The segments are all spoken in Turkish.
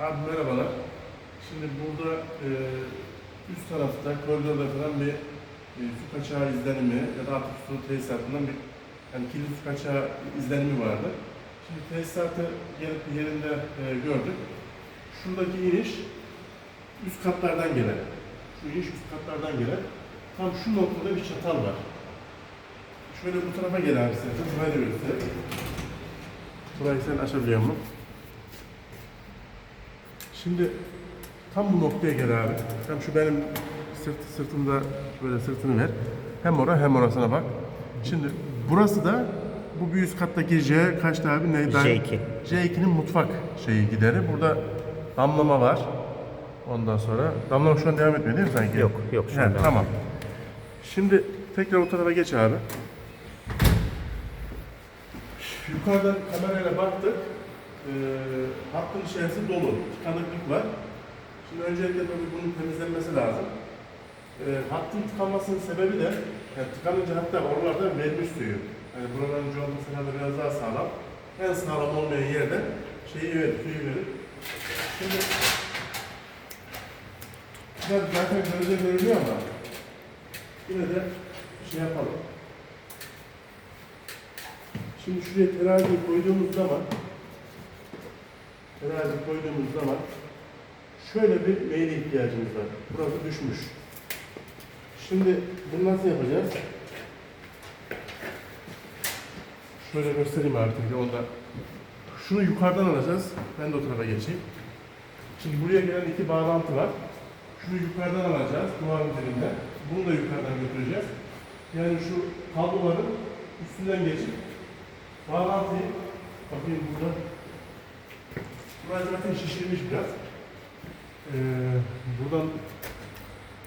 Abi merhabalar. Şimdi burada e, üst tarafta koridorda falan bir e, su kaçağı izlenimi ya da atık su tesisatından bir yani kirli su kaçağı izlenimi vardı. Şimdi tesisatı gelip yerinde e, gördük. Şuradaki iniş üst katlardan gelen. Şu iniş üst katlardan gelen. Tam şu noktada bir çatal var. Şöyle bu tarafa gel abi sen. Burayı. Burayı sen açabiliyor musun? Şimdi tam bu noktaya gel abi. Tam şu benim sırt, sırtımda böyle sırtını ver. Hem ora hem orasına bak. Şimdi burası da bu bir üst kattaki J kaçtı abi? Ne? J2. J2'nin mutfak şeyi gideri. Burada damlama var. Ondan sonra damlama şu an devam etmiyor değil mi sanki? Yok, yok, şu He, an devam Tamam. Şimdi tekrar o tarafa geç abi. Yukarıdan kamerayla baktık. Ee, hattın içerisi dolu. Tıkanıklık var. Şimdi öncelikle tabii bunun temizlenmesi lazım. Ee, hattın tıkanmasının sebebi de yani tıkanınca hatta oralardan vermiş suyu. Yani buraların coğrafyası herhalde biraz daha sağlam. En sağlam olmayan yerden şeyi verir, suyu verir. Şimdi biraz zaten gözle görünüyor ama yine de şey yapalım. Şimdi şuraya teraziyi koyduğumuz zaman terazi koyduğumuz zaman şöyle bir meyile ihtiyacımız var. Burası düşmüş. Şimdi bunu nasıl yapacağız? Şöyle göstereyim tekrar onda. Şunu yukarıdan alacağız. Ben de o tarafa geçeyim. Şimdi buraya gelen iki bağlantı var. Şunu yukarıdan alacağız duvarın dibinde. Bunu da yukarıdan götüreceğiz. Yani şu kabloların üstünden geçip bağlantıyı bakayım burada. Burası zaten şişirmiş biraz. Ee, buradan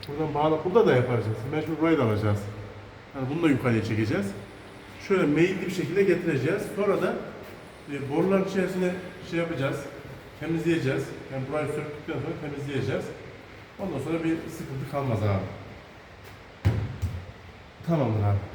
buradan bağla burada da yapacağız. Mecbur burayı da alacağız. Yani bunu da yukarıya çekeceğiz. Şöyle meyilli bir şekilde getireceğiz. Sonra da e, boruların içerisine şey yapacağız. Temizleyeceğiz. Yani burayı söktükten sonra temizleyeceğiz. Ondan sonra bir sıkıntı kalmaz abi. Tamamdır abi.